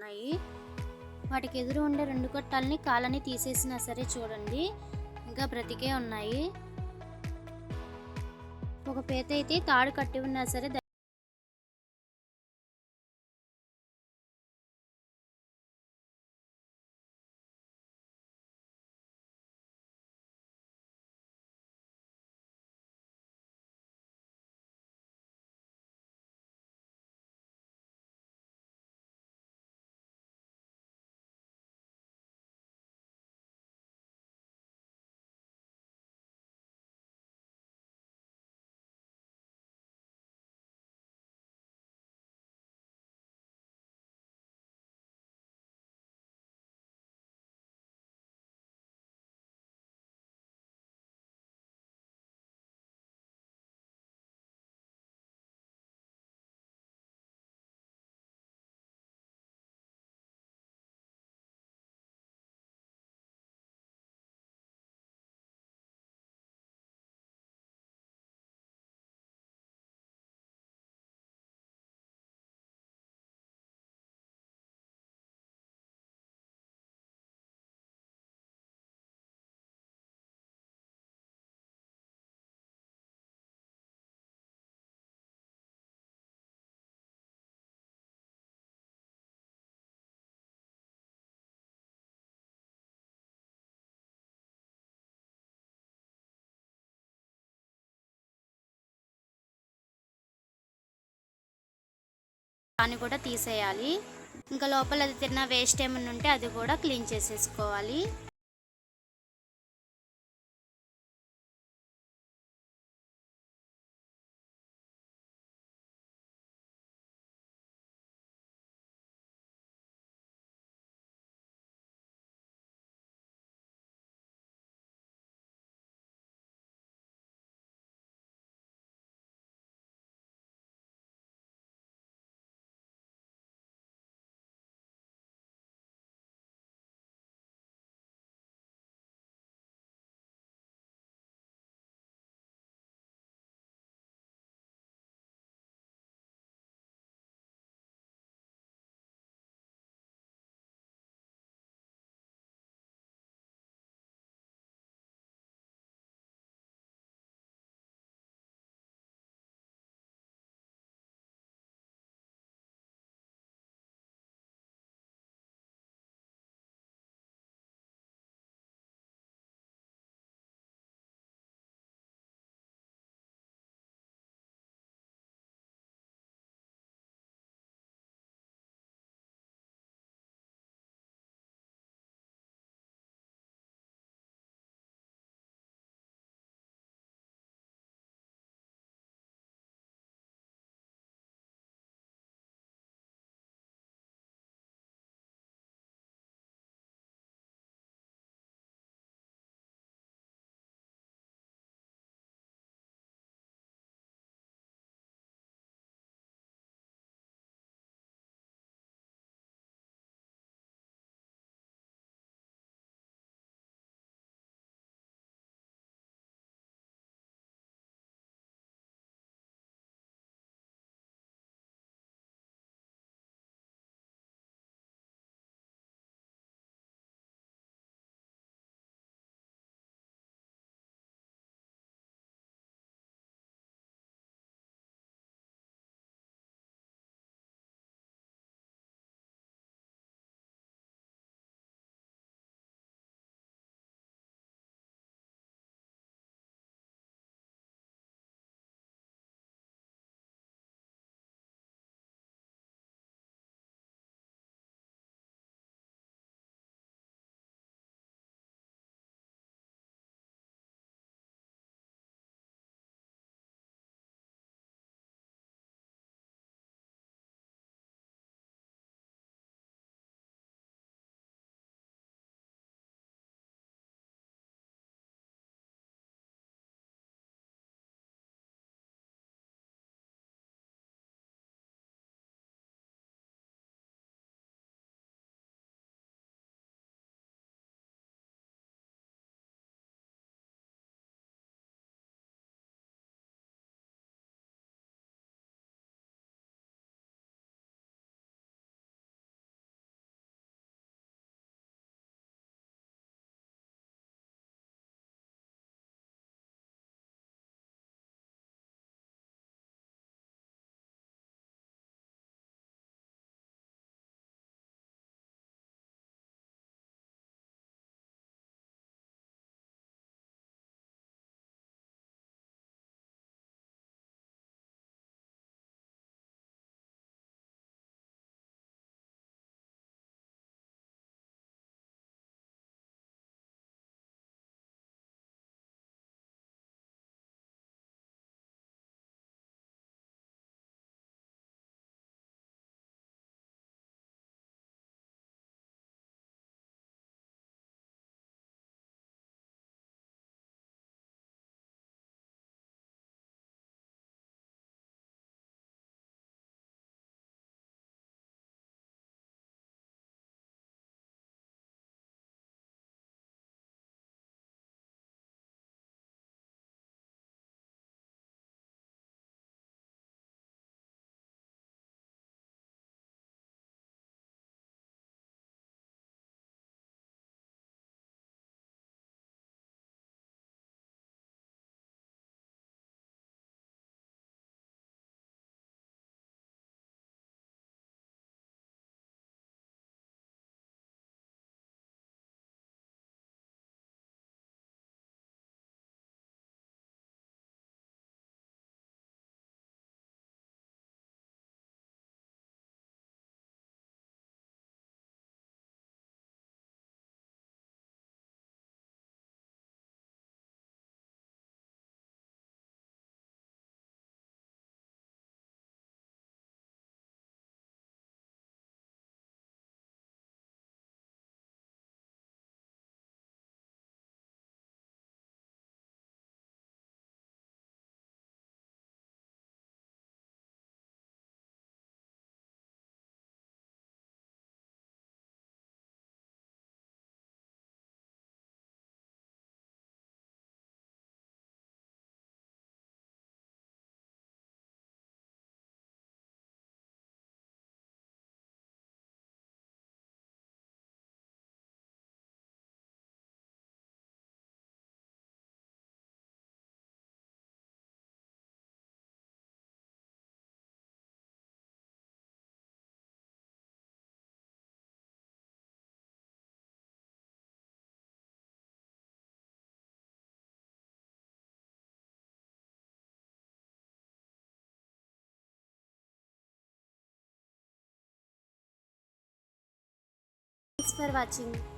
ఉన్నాయి. వాటికి ఎదురు ఉండే రెండు కొట్టాలని కాలని తీసేసినా సరే చూడండి. ఇంకా బ్రతికే ఉన్నాయి. ఒక పేత అయితే తాడు కట్టి ఉన్నా సరే దాన్ని కూడా తీసేయాలి. ఇంకా లోపల అది తిన్న వేస్ట్ ఏమైనా ఉంటే అది కూడా క్లీన్ చేసేసుకోవాలి. for watching.